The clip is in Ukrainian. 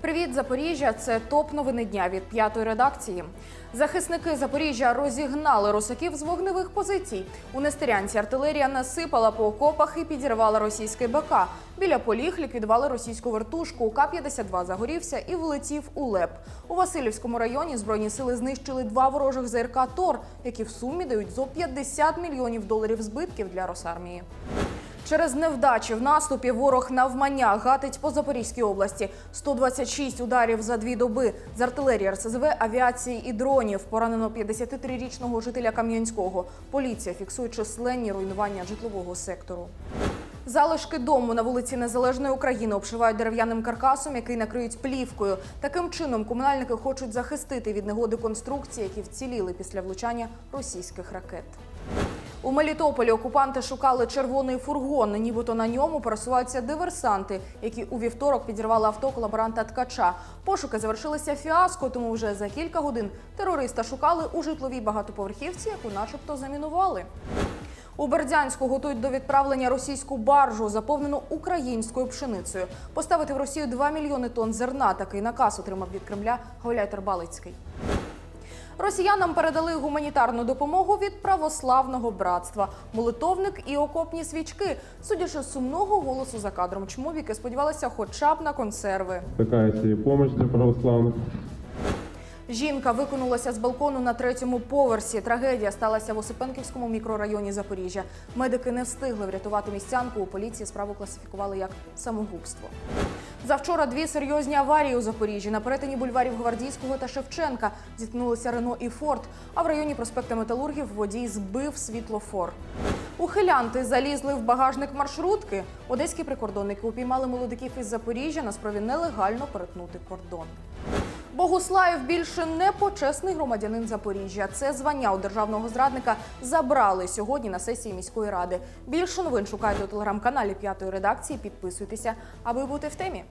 Привіт, Запоріжжя! Це топ новини дня від п'ятої редакції. Захисники Запоріжжя розігнали русаків з вогневих позицій. У Нестерянці артилерія насипала по окопах і підірвала російський БК. Біля поліг ліквідували російську вертушку. К-52 загорівся і влетів у ЛЕП. У Васильівському районі збройні сили знищили два ворожих ЗРК ТОР, які в сумі дають зо 50 мільйонів доларів збитків для Росармії. Через невдачі в наступі ворог навмання гатить по Запорізькій області. 126 ударів за дві доби з артилерії, РСЗВ, авіації і дронів. Поранено 53-річного жителя Кам'янського. Поліція фіксує численні руйнування житлового сектору. Залишки дому на вулиці Незалежної України обшивають дерев'яним каркасом, який накриють плівкою. Таким чином комунальники хочуть захистити від негоди конструкції, які вціліли після влучання російських ракет. У Мелітополі окупанти шукали червоний фургон. Нібито на ньому пересуваються диверсанти, які у вівторок підірвали авто колаборанта Ткача. Пошуки завершилися фіаско, тому вже за кілька годин терориста шукали у житловій багатоповерхівці, яку начебто замінували. У Бердянську готують до відправлення російську баржу, заповнену українською пшеницею. Поставити в Росію 2 мільйони тонн зерна. Такий наказ отримав від Кремля Гауляйтер Балицький. Росіянам передали гуманітарну допомогу від православного братства, молитовник і окопні свічки. Судячи з сумного голосу за кадром, чмовіки сподівалися хоча б на консерви. Такая себе помощь для православных. Жінка викинулася з балкону на третьому поверсі. Трагедія сталася в Осипенківському мікрорайоні Запоріжжя. Медики не встигли врятувати містянку. У поліції справу класифікували як самогубство. Завчора дві серйозні аварії у Запоріжжі. На перетині бульварів Гвардійського та Шевченка зіткнулися Рено і Форд. А в районі проспекта Металургів водій збив світлофор. Ухилянти залізли в багажник маршрутки. Одеські прикордонники упіймали молодиків із Запоріжжя на спробі нелегально перетнути кордон. Богуслаєв більше не почесний громадянин Запоріжжя. Це звання у державного зрадника забрали сьогодні на сесії міської ради. Більше новин шукайте у телеграм-каналі п'ятої редакції. Підписуйтеся, аби бути в темі.